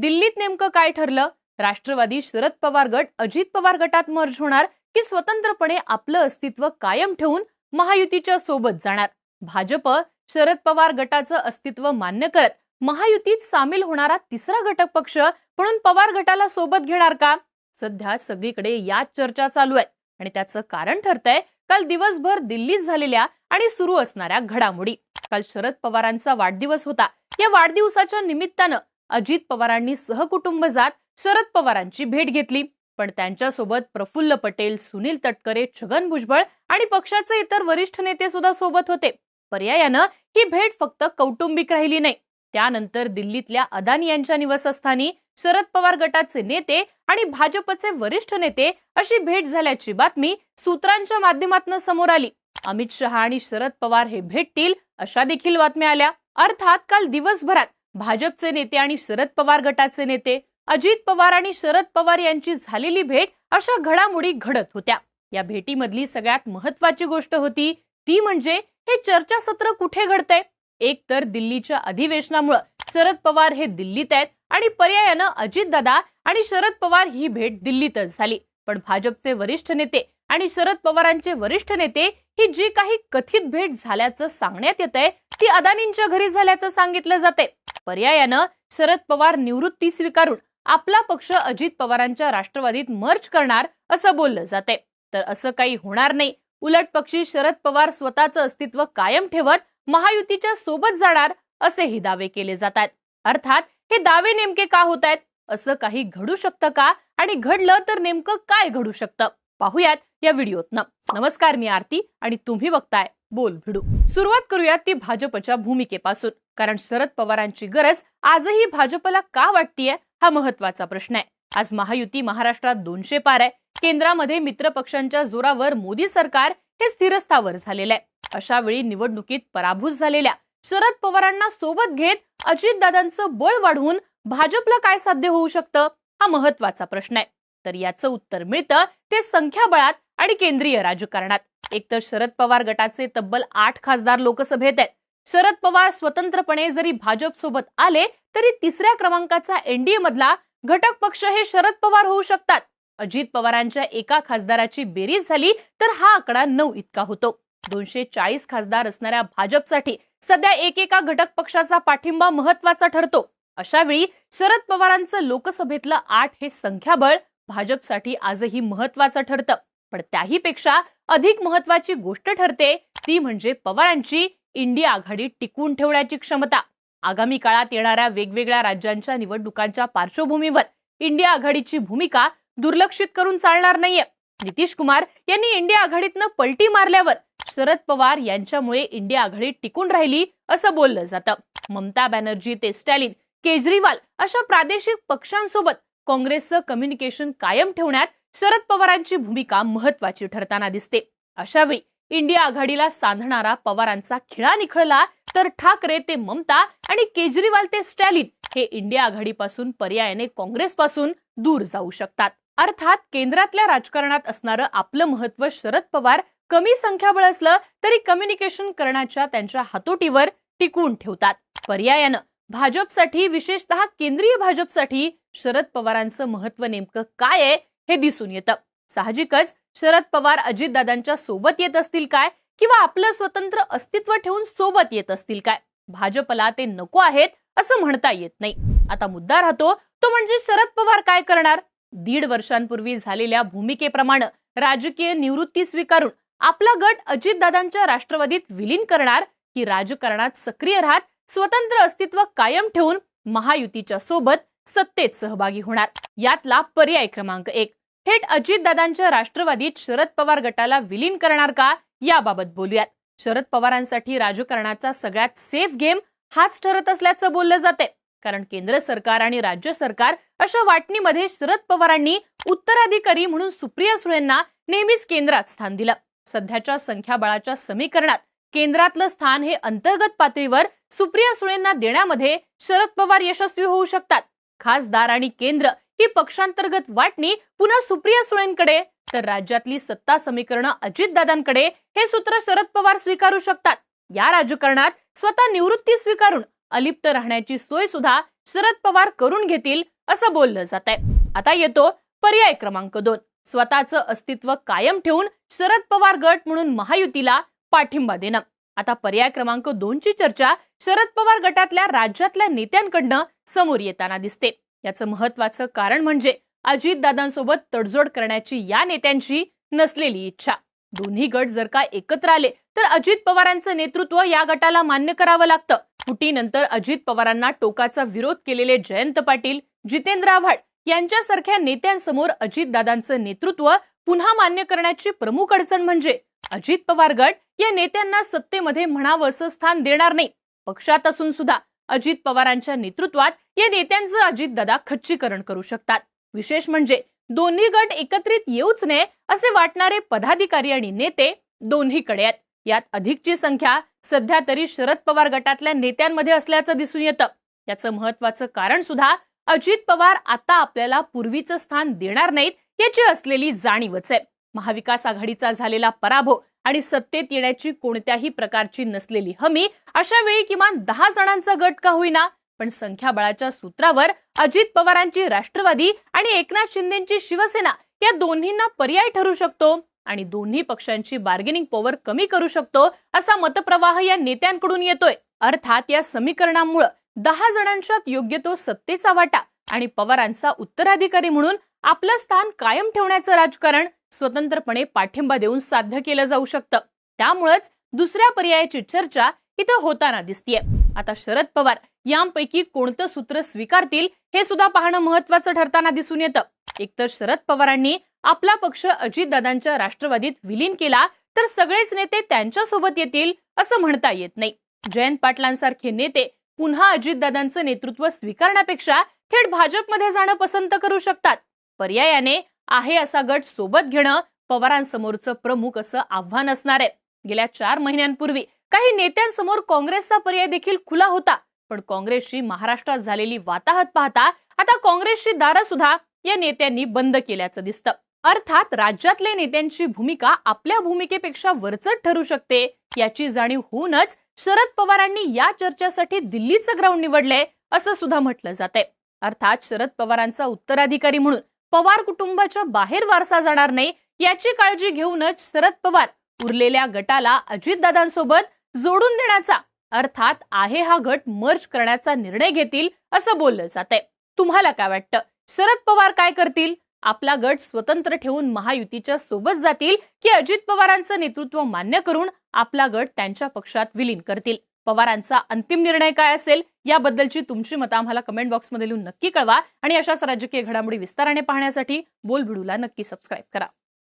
दिल्लीत नेमकं काय ठरलं? राष्ट्रवादी शरद पवार गट अजित पवार गटात मर्ज होणार की स्वतंत्रपणे आपलं अस्तित्व कायम ठेवून महायुतीच्या सोबत जाणार? भाजप शरद पवार गटाचं अस्तित्व मान्य करत महायुतीत सामील होणारा तिसरा घटक पक्ष म्हणून पवार गटाला सोबत घेणार का? सध्या सगळीकडे याच चर्चा चालू आहे आणि त्याचं कारण ठरतंय काल दिवसभर दिल्लीत झालेल्या आणि सुरू असणाऱ्या घडामोडी. काल शरद पवारांचा वाढदिवस होता. या वाढदिवसाच्या निमित्तानं अजित पवारांनी सहकुटुंब जात शरद पवारांची भेट घेतली. पण त्यांच्यासोबत प्रफुल्ल पटेल सुनील तटकरे छगन भुजबळ आणि पक्षाचे इतर वरिष्ठ नेते सुद्धा सोबत होते. पर्यायानं ही भेट फक्त कौटुंबिक राहिली नाही. त्यानंतर दिल्लीतल्या अदानी यांच्या निवासस्थानी शरद पवार गटाचे नेते आणि भाजपचे वरिष्ठ नेते अशी भेट झाल्याची बातमी सूत्रांच्या माध्यमातून समोर आली. अमित शहा आणि शरद पवार हे भेटतील अशा देखील बातम्या आल्या. अर्थात काल दिवसभरात भाजपचे नेते आणि शरद पवार गटाचे नेते अजित पवार आणि शरद पवार यांची झालेली भेट अशा घडामोडी घडत होत्या. या भेटीमधली सगळ्यात महत्वाची गोष्ट होती ती म्हणजे हे चर्चासत्र कुठे घडतंय? एक तर दिल्लीच्या अधिवेशनामुळे शरद पवार हे दिल्लीत आहेत आणि पर्यायानं अजितदादा आणि शरद पवार ही भेट दिल्लीतच झाली. पण भाजपचे वरिष्ठ नेते आणि शरद पवारांचे वरिष्ठ नेते ही जी काही कथित भेट झाल्याचं सांगण्यात येत आहे ती अदानींच्या घरी झाल्याचं सांगितलं जाते पर्यायानं शरद पवार निवृत्ती स्वीकारून आपला पक्ष अजित पवारांच्या राष्ट्रवादीत मर्च करणार असं बोललं जाते तर असं काही होणार नाही. उलट पक्षी शरद पवार स्वतःचं अस्तित्व कायम ठेवत महायुतीच्या सोबत जाणार असेही दावे केले जातात. अर्थात हे दावे नेमके का होत आहेत असं काही घडू शकतं का? आणि घडलं तर नेमकं काय घडू शकतं? पाहूयात या व्हिडिओतनं. नमस्कार मी आरती आणि तुम्ही बघताय बोल भिडू सुरुवात करूयात ती भाजपच्या भूमिकेपासून. कारण शरद पवारांची गरज आजही भाजपला का वाटतीये हा महत्त्वाचा प्रश्न आहे. आज महायुती महाराष्ट्रात दोनशे पार आहे. केंद्रामध्ये मित्रपक्षांच्या जोरावर मोदी सरकार हे स्थिरस्थावर झालेलं आहे. अशा वेळी निवडणुकीत पराभूत झालेल्या शरद पवारांना सोबत घेत अजितदादांचं बळ वाढवून भाजपला काय साध्य होऊ शकतं हा महत्त्वाचा प्रश्न आहे. तर याचं उत्तर मिळतं ते संख्याबळात आणि केंद्रीय राजकारणात. एकतर शरद पवार गटाचे तब्बल आठ खासदार लोकसभेत आहेत. शरद पवार स्वतंत्रपणे जरी भाजपसोबत आले तरी तिसऱ्या क्रमांकाचा एनडीए मधला घटक पक्ष हे शरद पवार होऊ शकतात. अजित पवारांच्या एका खासदाराची बेरीज झाली तर हा आकडा नऊ इतका होतो. दोनशे चाळीस खासदार असणाऱ्या भाजपसाठी सध्या एकेका घटक पक्षाचा पाठिंबा महत्त्वाचा ठरतो. अशावेळी शरद पवारांचं लोकसभेतलं आठ हे संख्याबळ भाजपसाठी आजही महत्वाचं ठरतं. पण त्याहीपेक्षा अधिक महत्वाची गोष्ट ठरते ती म्हणजे पवारांची इंडिया आघाडी टिकवून ठेवण्याची क्षमता. आगामी काळात येणाऱ्या वेगवेगळ्या राज्यांच्या निवडणुकांच्या पार्श्वभूमीवर इंडिया आघाडीची भूमिका दुर्लक्षित करून चालणार नाहीये. नितीश कुमार यांनी इंडिया आघाडीतनं पलटी मारल्यावर शरद पवार यांच्यामुळे इंडिया आघाडी टिकून राहिली असं बोललं जातं. ममता बॅनर्जी ते स्टॅलिन केजरीवाल अशा प्रादेशिक पक्षांसोबत काँग्रेसचं कम्युनिकेशन कायम ठेवण्यात शरद पवारांची भूमिका महत्वाची ठरताना दिसते. अशावेळी इंडिया आघाडीला सांधणारा पवारांचा खिळा निखळला तर ठाकरे ते ममता आणि केजरीवाल ते स्टॅलिन हे इंडिया आघाडीपासून पर्यायाने काँग्रेसपासून दूर जाऊ शकतात. अर्थात केंद्रातल्या राजकारणात असणारं आपलं महत्त्व शरद पवार कमी संख्याबळ असलं तरी कम्युनिकेशन करण्याच्या त्यांच्या हातोटीवर टिकून ठेवतात. पर्यायानं भाजपसाठी विशेषतः केंद्रीय भाजपसाठी शरद पवारांचं महत्त्व नेमकं काय आहे हे दिसून येतं. साहजिकच शरद पवार अजितदादांच्या सोबत येत असतील काय? किंवा आपलं स्वतंत्र अस्तित्व ठेवून सोबत येत असतील काय? भाजपला ते नको आहेत असं म्हणता येत नाही. आता मुद्दा राहतो तो म्हणजे शरद पवार काय करणार? दीड वर्षांपूर्वी झालेल्या भूमिकेप्रमाणे राजकीय निवृत्ती स्वीकारून आपला गट अजितदादांच्या राष्ट्रवादीत विलीन करणार की राजकारणात सक्रिय राहत स्वतंत्र अस्तित्व कायम ठेवून महायुतीच्या सोबत सत्तेत सहभागी होणार? यातला पर्याय क्रमांक एक. थेट अजितदादांच्या राष्ट्रवादीत शरद पवार गटाला विलीन करणार का? याबाबत बोलूयात. शरद पवारांसाठी राजकारणाचा सगळ्यात सेफ गेम हाच ठरत असल्याचं बोललं जाते कारण केंद्र सरकार आणि राज्य सरकार अशा वाटणीमध्ये शरद पवारांनी उत्तराधिकारी म्हणून सुप्रिया सुळेंना नेहमीच केंद्रात स्थान दिलं. सध्याच्या संख्याबळाच्या समीकरणात केंद्रातलं स्थान हे अंतर्गत पातळीवर सुप्रिया सुळेंना देण्यामध्ये शरद पवार यशस्वी होऊ शकतात. खासदार आणि केंद्र ही पक्षांतर्गत वाटणी पुन्हा सुप्रिया सुळेंकडे. तर राज्यातली सत्ता समीकरणं अजितदादांकडे हे सूत्र शरद पवार स्वीकारू शकतात. या राजकारणात स्वतः निवृत्ती स्वीकारून अलिप्त राहण्याची सोय सुद्धा शरद पवार करून घेतील असं बोललं जात आहे आता येतो पर्याय क्रमांक दोन. स्वतःचं अस्तित्व कायम ठेवून शरद पवार गट म्हणून महायुतीला पाठिंबा देणं. आता पर्याय क्रमांक दोनची चर्चा शरद पवार गटातल्या राज्यातल्या नेत्यांकडनं समोर येताना दिसते. याचं महत्वाचं कारण म्हणजे अजितदादांसोबत तडजोड करण्याची या नेत्यांची नसलेली इच्छा. दोन्ही गट जर का एकत्र आले तर अजित पवारांचं नेतृत्व या गटाला मान्य करावं लागतं. फुटीनंतर अजित पवारांना टोकाचा विरोध केलेले जयंत पाटील जितेंद्र आव्हाड यांच्यासारख्या नेत्यांसमोर अजितदादांचं नेतृत्व पुन्हा मान्य करण्याची प्रमुख अडचण म्हणजे अजित पवार गट या नेत्यांना सत्तेमध्ये म्हणावं असं स्थान देणार नाही. पक्षात असून सुद्धा अजित पवारांच्या नेतृत्वात या नेत्यांचं अजितदादा खच्चीकरण करू शकतात. विशेष म्हणजे दोन्ही गट एकत्रित येऊच नये असे वाटणारे पदाधिकारी आणि नेते दोन्हीकडे आहेत. यात अधिकची संख्या सध्या तरी शरद पवार गटातल्या नेत्यांमध्ये असल्याचं दिसून येतं. याचं महत्वाचं कारण सुद्धा अजित पवार आता आपल्याला पूर्वीचं स्थान देणार नाहीत याची असलेली जाणीवच आहे. महाविकास आघाडीचा झालेला पराभव आणि सत्तेत येण्याची कोणत्याही प्रकारची नसलेली हमी अशा वेळी किमान दहा जणांचा गट का होईना? पण संख्याबळाच्या सूत्रावर अजित पवारांची राष्ट्रवादी आणि एकनाथ शिंदेची शिवसेना या दोन्हींना पर्याय ठरू शकतो आणि दोन्ही पक्षांची बार्गेनिंग पॉवर कमी करू शकतो असा मतप्रवाह या नेत्यांकडून येतोय. अर्थात या समीकरणामुळं दहा जणांच्यात योग्य तो सत्तेचा वाटा आणि पवारांचा उत्तराधिकारी म्हणून आपलं स्थान कायम ठेवण्याचं राजकारण स्वतंत्रपणे पाठिंबा देऊन साध्य केलं जाऊ शकतं. त्यामुळेच दुसऱ्या पर्यायाची चर्चा इथं होताना दिसतीये. आता शरद पवार यांपैकी कोणतं सूत्र स्वीकारतील हे सुद्धा पाहणं महत्वाचं ठरताना दिसून येतं. एकतर शरद पवारांनी आपला पक्ष अजितदादांच्या राष्ट्रवादीत विलीन केला तर सगळेच नेते त्यांच्यासोबत येतील असं म्हणता येत नाही. जयंत पाटलांसारखे नेते पुन्हा अजितदादांचं नेतृत्व स्वीकारण्यापेक्षा थेट भाजपमध्ये जाणं पसंत करू शकतात. पर्यायाने आहे असा गट सोबत घेणं पवारांसमोरचं प्रमुख असं आव्हान असणार आहे. गेल्या चार महिन्यांपूर्वी काही नेत्यांसमोर काँग्रेसचा पर्याय देखील खुला होता. पण काँग्रेसची महाराष्ट्रात झालेली वाताहत पाहता आता काँग्रेसची दारं सुद्धा या नेत्यांनी बंद केल्याचं दिसतं. अर्थात राज्यातल्या नेत्यांची भूमिका आपल्या भूमिकेपेक्षा वरचढ ठरू शकते याची जाणीव होऊनच शरद पवारांनी या चर्चेसाठी दिल्लीचं ग्राउंड निवडलंय असं सुद्धा म्हटलं जात आहे अर्थात शरद पवारांचा उत्तराधिकारी म्हणून पवार कुटुंबाच्या बाहेर वारसा जाणार नाही याची काळजी घेऊनच शरद पवार उरलेल्या गटाला अजितदादांसोबत जोडून देण्याचा अर्थात आहे हा गट मर्ज करण्याचा निर्णय घेतील असं बोललं जात आहे तुम्हाला काय वाटतं? शरद पवार काय करतील? आपला गट स्वतंत्र ठेवून महायुतीच्या सोबत जातील की अजित पवारांचं नेतृत्व मान्य करून आपला गट त्यांच्या पक्षात विलीन करतील? पवारांचा अंतिम निर्णय काय असेल याबद्दलची तुमची मतं आम्हाला कमेंट बॉक्समध्ये लिहून नक्की कळवा. आणि अशाच राजकीय घडामोडी विस्ताराने पाहण्यासाठी बोलबिडूला नक्की सबस्क्राईब करा.